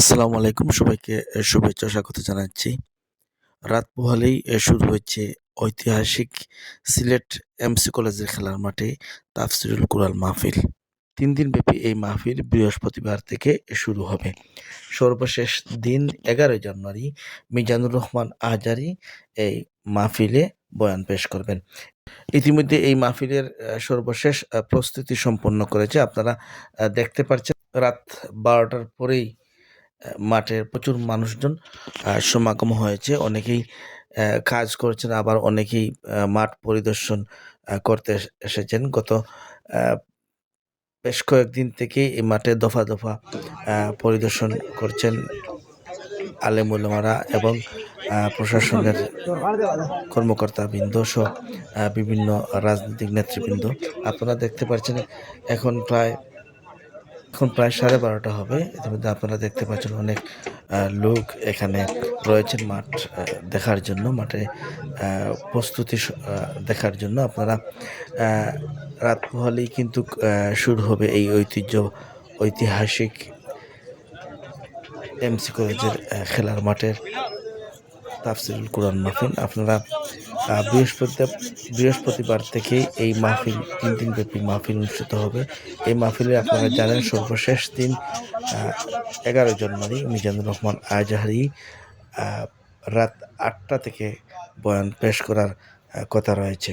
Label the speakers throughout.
Speaker 1: আসসালামু আলাইকুম সবাইকে শুভেচ্ছা স্বাগত জানাচ্ছি। রাত পোহালেই শুরু হয়েছে ঐতিহাসিক সিলেট এমসি কলেজের খেলার মাঠে তাফসিরুল কুরাল মাহফিল। তিন দিন ব্যাপী এই মাহফিল বৃহস্পতিবার থেকে শুরু হবে। সর্বশেষ দিন এগারোই জানুয়ারি, মিজানুর রহমান আজারি এই মাহফিলে বয়ান পেশ করবেন। ইতিমধ্যে এই মাহফিলের সর্বশেষ প্রস্তুতি সম্পন্ন করেছে। আপনারা দেখতে পাচ্ছেন রাত বারোটার পরেই মাঠে প্রচুর মানুষজন সমাগম হয়েছে। অনেকেই কাজ করছেন, আবার অনেকেই মাঠ পরিদর্শন করতে এসেছেন। গত বেশ কয়েকদিন থেকেই এই মাঠে দফা দফা পরিদর্শন করছেন আলেমুলমারা এবং প্রশাসনের কর্মকর্তা বৃন্দ সহ বিভিন্ন রাজনৈতিক নেতৃবৃন্দ। আপনারা দেখতে পাচ্ছেন, এখন প্রায় এখন প্রায় সাড়ে বারোটা হবে। ইতিমধ্যে আপনারা দেখতে পাচ্ছেন অনেক লোক এখানে রয়েছেন মাঠ দেখার জন্য, মাঠে প্রস্তুতি দেখার জন্য। আপনারা রাত পোহালেই কিন্তু শুরু হবে এই ঐতিহ্য, ঐতিহাসিক এমসি কলেজের খেলার মাঠের তাফসিরুল কোরআন মাহফিল। আপনারা বৃহস্পতিবার বৃহস্পতিবার থেকে এই মাহফিল তিন দিন ব্যাপী মাহফিল অনুষ্ঠিত হবে। এই মাহফিলে আপনারা জানেন, সর্বশেষ দিন এগারো জানুয়ারি মিজানুর রহমান আজহারি রাত আটটা থেকে বয়ান পেশ করার কথা রয়েছে।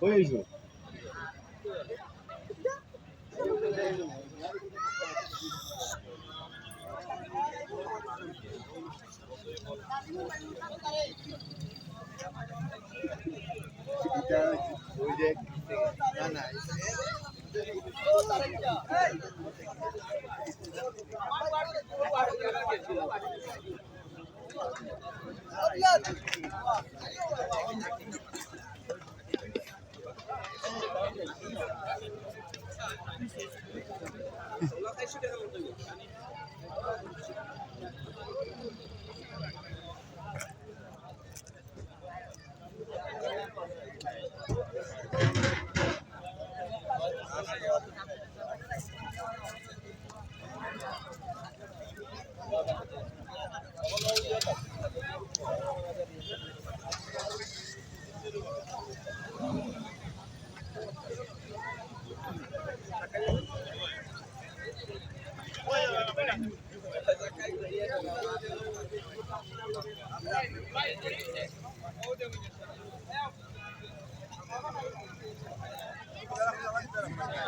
Speaker 1: Beijo. Hey! Thank you. Thank you.